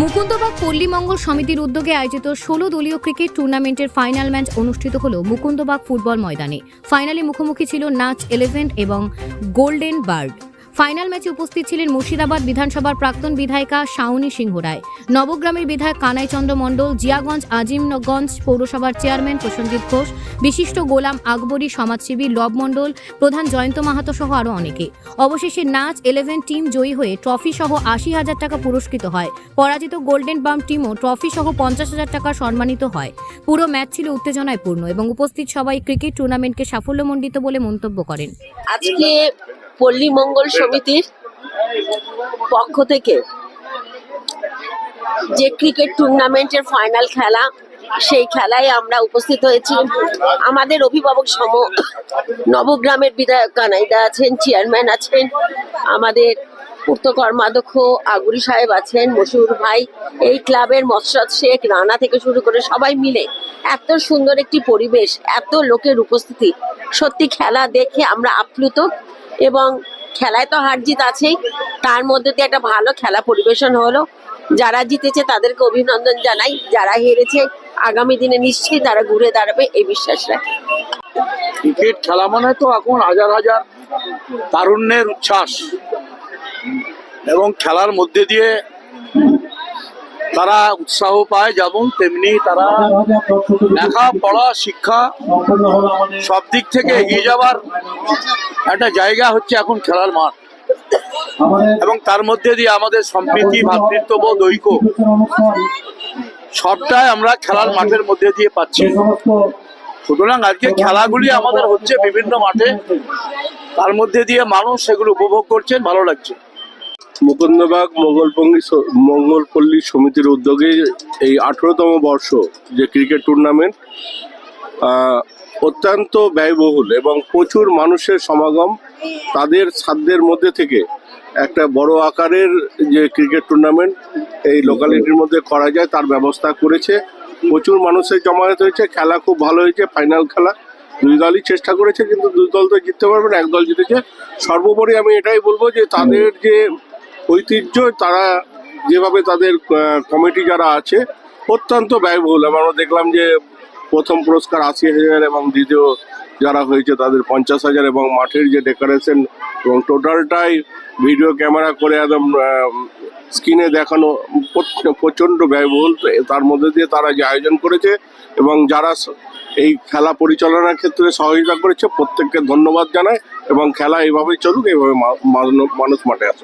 মুকুন্দবাগ পল্লীমঙ্গল সমিতির উদ্যোগে আয়োজিত ষোলো দলীয় ক্রিকেট টুর্নামেন্টের ফাইনাল ম্যাচ অনুষ্ঠিত হল মুকুন্দবাগ ফুটবল ময়দানে। ফাইনালে মুখোমুখি ছিল নাচ এলেভেন্ট এবং গোল্ডেন বার্ড। ফাইনাল ম্যাচে উপস্থিত ছিলেন মুর্শিদাবাদ বিধানসভার প্রাক্তন বিধায়িকা শাওনী সিংহ রায়। নবগ্রামের বিধায়ক কানাইচন্দ্র মণ্ডল, জিয়াগঞ্জ আজিমগঞ্জ পৌরসভার চেয়ারম্যান প্রসেনজিৎ ঘোষ, বিশিষ্ট গোলাম আকবরী সমাজসেবী লব মণ্ডল, প্রধান জয়ন্ত মাহাতো সহ আরও অনেকে। অবশেষে নাচ ইলেভেন টিম জয়ী হয়ে ট্রফি সহ আশি হাজার টাকা পুরস্কৃত হয়। পরাজিত গোল্ডেন বাম টিমও ট্রফি সহ পঞ্চাশ হাজার টাকা সম্মানিত হয়। পুরো ম্যাচ ছিল উত্তেজনায় পূর্ণ এবং উপস্থিত সবাই ক্রিকেট টুর্নামেন্টকে সাফল্যমণ্ডিত বলে মন্তব্য করেন। আজকে পল্লী মঙ্গল সমিতির পক্ষ থেকে যে ক্রিকেট টুর্নামেন্টের ফাইনাল খেলা সেই খেলায় আমরা উপস্থিত হয়েছি। আমাদের অভিভাবক সম নবগ্রামের বিধায়ক কানাইদা আছেন চেয়ারম্যান আছেন আমাদের পূর্ত কর্মাধ্যক্ষ আগুরি সাহেব আছেন মশিউর ভাই এই ক্লাবের মৎসদ শেখ রানা থেকে শুরু করে সবাই মিলে এত সুন্দর একটি পরিবেশ এত লোকের উপস্থিতি। সত্যি খেলা দেখে আমরা আপ্লুত। এবং খেলায় তো হার জিত আছেই। তার মধ্যে দিয়ে একটা ভালো খেলা পরিবেশন হলো। যারা জিতেছে তাদেরকে অভিনন্দন জানাই। যারা হেরেছে, আগামী দিনে নিশ্চয়ই তারা ঘুরে দাঁড়াবে, এই বিশ্বাস রাখি। ক্রিকেট খেলা মানে তো এখন হাজার হাজার তারুণ্যের উচ্ছ্বাস। এবং খেলার মধ্যে দিয়ে তারা উৎসাহ পায় যেমন তেমনি তারা লেখা, পড়া, শিক্ষা সব দিক থেকে এগিয়ে যাওয়ার একটা জায়গা হচ্ছে এখন খেলার মাঠ। এবং তার মধ্যে দিয়ে আমাদের সম্প্রীতি ভ্রাতৃত্ববোধ ঐক্য সবটাই আমরা খেলার মাঠের মধ্যে দিয়ে পাচ্ছি। সুতরাং আজকে খেলাগুলি আমাদের হচ্ছে বিভিন্ন মাঠে। তার মধ্যে দিয়ে মানুষ সেগুলো উপভোগ করছেন, ভালো লাগছে। মুকুন্দবাগ মঙ্গলপঙ্গী মঙ্গলপল্লী সমিতির উদ্যোগে এই আঠেরোতম বর্ষ যে ক্রিকেট টুর্নামেন্ট অত্যন্ত ব্যয়বহুল এবং প্রচুর মানুষের সমাগম তাদের সাধ্যের মধ্যে থেকে একটা বড় আকারের যে ক্রিকেট টুর্নামেন্ট এই লোকালিটির মধ্যে করা যায়, তার ব্যবস্থা করেছে। প্রচুর মানুষের জমায়েত হয়েছে, খেলা খুব ভালো হয়েছে ফাইনাল খেলা। দুই দলই চেষ্টা করেছে, কিন্তু দুই দল তো জিততে পারবে না, এক দল জিতেছে। সর্বোপরি আমি এটাই বলব যে তাদের যে ঐতিহ্য তারা যেভাবে তাদের কমিটি যারা আছে, অত্যন্ত ব্যয়বহুল। আমরা দেখলাম যে প্রথম পুরস্কার আশি হাজার এবং দ্বিতীয় যারা হয়েছে তাদের পঞ্চাশ হাজার এবং মাঠের যে ডেকোরেশন এবং টোটালটাই ভিডিও ক্যামেরা করে একদম স্ক্রিনে দেখানো প্রচ- প্রচণ্ড ব্যয়বহুল। তার মধ্যে দিয়ে তারা যে আয়োজন করেছে এবং যারা এই খেলা পরিচালনার ক্ষেত্রে সহযোগিতা করেছে, প্রত্যেককে ধন্যবাদ জানায় এবং খেলা এইভাবেই চলুক, এইভাবে মানুষ মাঠে আসুক।